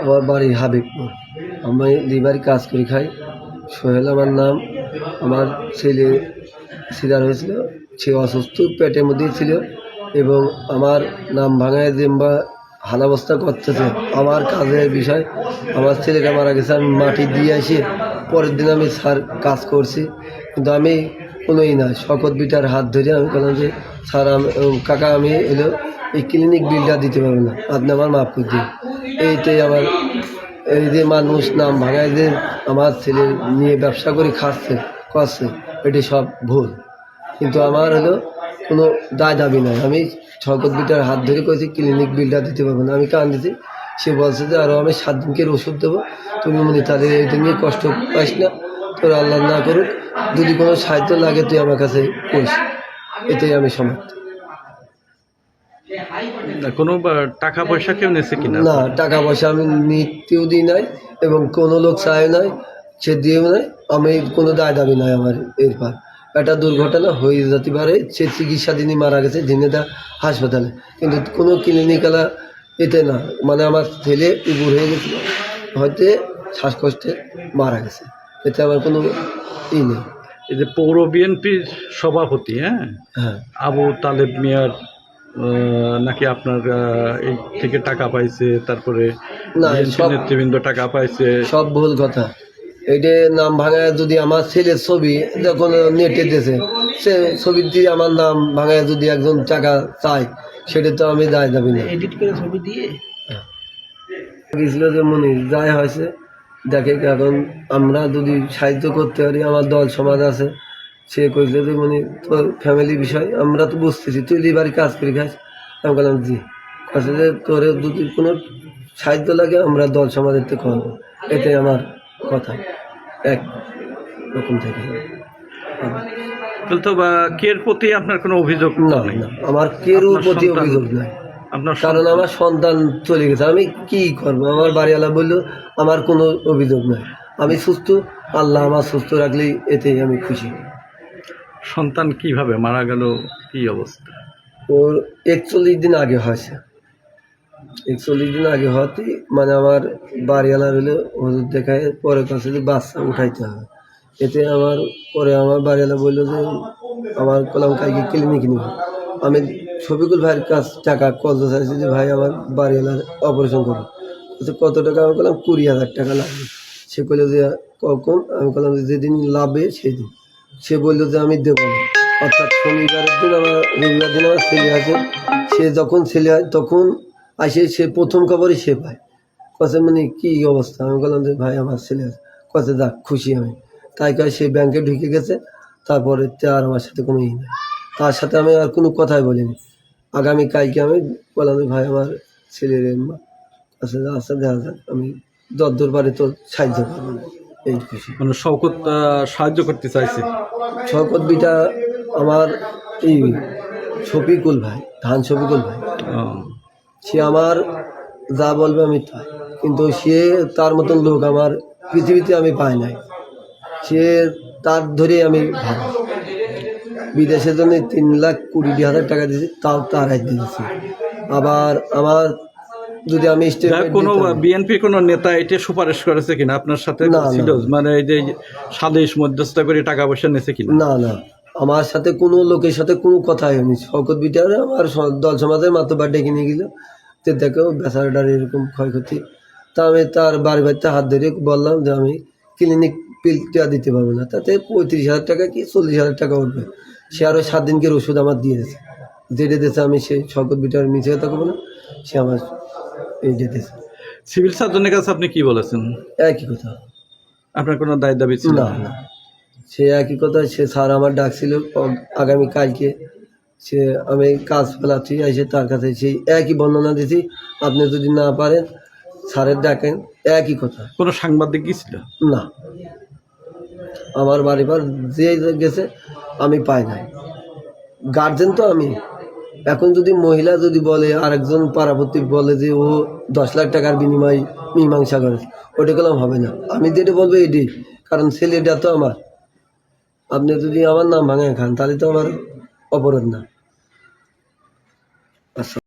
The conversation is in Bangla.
আমার বাড়ি হাবিবপুর আমি লিভারি কাজ করে খাই। সোহেল আমার নাম। আমার ছেলে সিদার হয়েছিল। সে অসুস্থ, পেটের মধ্যেই ছিল এবং আমার নাম ভাঙায় জিম্বা হালাবস্তা করতেছে। আমার কাজের বিষয়, আমার ছেলেটা মারা গেছে, আমি মাটি দিয়ে এসে পরের দিন আমি স্যার কাজ করছি। কিন্তু আমি কোনোই না, শকত বিটার হাত ধরে আমি বললাম যে, স্যার, আমি, কাকা, আমি এলো এই ক্লিনিক বিলটা দিতে পারবে না। আপনি আমার মাফ করে দিন। এইটাই আমার এই যে মানুষ নাম যে আমার ছেলে নিয়ে ব্যবসা করে খাচ্ছে করছে এটি সব ভুল। কিন্তু আমার হলো কোনো দায় দাবি নাই। আমি শকত বিটার হাত ধরে করেছি ক্লিনিক বিলটা দিতে পারব না। আমি কান সে বলছে যে আরও আমি সাত দিনকের ওষুধ দেবো। তুমি মনে তাদের এটা নিয়ে কষ্ট পাইস না। তোর আল্লাহ না করুক। যদি কোনো সাহায্য লাগে, তুই আমার কাছে করিস এটাই আমি সমর্থ কোনো টাকা পয়সা কেউ নেছে কিনা? না টাকা পয়সা আমি নিতেও দিই নাই এবং কোনো লোক চায় নাই সে দিয়েও নাই। আমি কোনো দায় দাবি নাই আমার এরপর। একটা দুর্ঘটনা হয়ে যেতে পারে সে চিকিৎসা দিনই মারা গেছে ঝিনেদা হাসপাতালে। কিন্তু কোনো ক্লিনিকালা এতে না। মানে আমার ছেলে উপর হয়ে গেছিল হয়তো শ্বাসকষ্টে মারা গেছে। এতে আমার কোনো ই নেই। এই যে পৌর বিএনপির সভাপতি হ্যাঁ? হ্যাঁ। আবু তালেব মিয়ার নাকি আপনার এই থেকে টাকা পাইছে তারপরে নেতৃবৃন্দ টাকা পাইছে? সব ভুল কথা। এটা নাম ভাঙায় যদি আমার ছেলের ছবি যখন নেটে দিয়েছে সে ছবি দিয়ে আমার নাম ভাঙায় যদি একজন টাকা চায় সেটা তো আমি দায় দাবি না। এডিট করে ছবি দিয়ে? গেছিল যে মনে যাই হয়েছে দেখে এখন আমরা যদি সাহায্য করতে পারি আমার দল সমাজ আছে সে কইলে যে মানে তোর ফ্যামিলি বিষয় আমরা তো বুঝতেছি তুই লিবারি কাজ করে খাস? আমি বললাম জি। কাছে যে তোর যদি কোনো সাহায্য লাগে আমরা দল সমাজের থেকে করব এটাই আমার কথা। এক রকম থেকে। তো বা কের প্রতি আপনার কোনো অভিযোগ না আমার কেরু প্রতি অভিযোগ নাই। আপনার কারণ আমার সন্তান চলে গেছে। আমি কি করব? আমার বাড়িওয়ালা বলল আমার কোনো অভিযোগ নাই। আমি সুস্থ আল্লাহ আমার সুস্থ রাখলেই এতেই আমি খুশি। সন্তান কীভাবে মারা গেল কি অবস্থা? ওর একচল্লিশ দিন আগে হয়েছে। একচল্লিশ দিন আগে হতে মানে আমার বাড়িওয়ালার হলে হজুর দেখায় পরে কাছে যে বাচ্চা উঠাইতে হবে। এতে আমার পরে আমার বাড়িওয়ালা বলল যে আমার কলাম কালকে ক্লিনিক নিব। আমি শফিকুল ভাইয়ের কাছ টাকা কত চাইছি যে ভাই আমার বাড়িওয়ালার অপারেশন বলছে, কত টাকা? আমি বললাম কুড়ি হাজার টাকা লাগবে। সে বলল যে কখন? আমি বললাম যে যেদিন লাভে সেই দিন সে বলল যে, আমি দেবো না। অর্থাৎ শনিবারের দিন আমার, রবিবার দিন আমার ছেলে আছে। সে যখন ছেলে হয়, তখন আসে, সে প্রথম খবরই সে পায়। কছে মানে কি অবস্থা? আমি বললাম যে, ভাই, আমার ছেলে আছে। কছে যাক খুশি আমি। তাই কয় সে ব্যাংকে ঢুকে গেছে। তারপরে আর আমার সাথে কোনো ই নেই। তার সাথে আমি আর কোনো কথাই বলিনি। আগামী কালকে আমি বললাম যে, ভাই, আমার ছেলের কাছে আচ্ছা দেখা যাক। আমি যদ্দূর পারি তো সাহায্য করব না। এই মানে শওকত সাহায্য করতে চাইছে। শকত বিটা আমার এই শফিকুল ভাই ধান শফিকুল ভাই। সে আমার যা বলবে আমি তাই। কিন্তু সে তার মতন লোক আমার পৃথিবীতে আমি পাই নাই। সে তার ধরে আমি ভালো বিদেশের জন্য তিন লাখ কুড়ি হাজার টাকা দিয়েছি তাও তার দিয়েছি। আবার আমার যদি আমি কোনো বিএনপি কোনো নেতা এটা সুপারিশ করেছে কিনা? আপনার সাথে। ছিল মানে এই যে সাদেশ মধ্যস্থ করে টাকা পয়সা নিয়েছে কিনা? না না। আমার সাথে কোনো লোকের সাথে কোনো কথা হয়নি। শকত বিটার আমার স- দল সমাজের মাতবার ডেকে নিয়ে গেল। যে দেখো বেচারাটার এরকম ক্ষয়ক্ষতি। তা আমি তার বাড়ি বাড়িতে হাত ধরে বললাম যে আমি ক্লিনিক পিলটা দিতে পারব না। তাতে পঁয়ত্রিশ হাজার টাকা কি চল্লিশ হাজার টাকা উঠবে? সে আরও সাত দিনকের ওষুধ আমার দিয়ে দিয়েছে। যেটা দিয়েছে আমি সেই শকত বিটার মিছে কথা করব না সে আমার এই দিয়েছে সিভিল সার্জনের কাছে আপনি কি বলেছেন? একই কথা। আপনার কোনো দায় দাবি ছিল? না না। সে একই কথা সে স্যার আমার ডাকছিল আগামী কালকে সে আমি কাজ ফেলাচ্ছি এসে তার কাছে সেই একই বর্ণনা দিছি আপনি যদি না পারেন স্যারের ডাকেন একই কথা। কোনো সাংবাদিক গিয়েছিল না। আমার বাড়ি পার যে গেছে আমি পাই নাই। গার্জেন তো আমি। এখন যদি মহিলা যদি বলে, আরেকজন পারাপতি বলে যে, ও দশ লাখ টাকার বিনিময় মীমাংসা করে। ওটা করলাম হবে না। আমি যেটা বলব এটি, কারণ ছেলেটা তো আমার। আপনি যদি আমার নাম ভাঙে খান, তাহলে তো আমার অপরাধ না। আচ্ছা।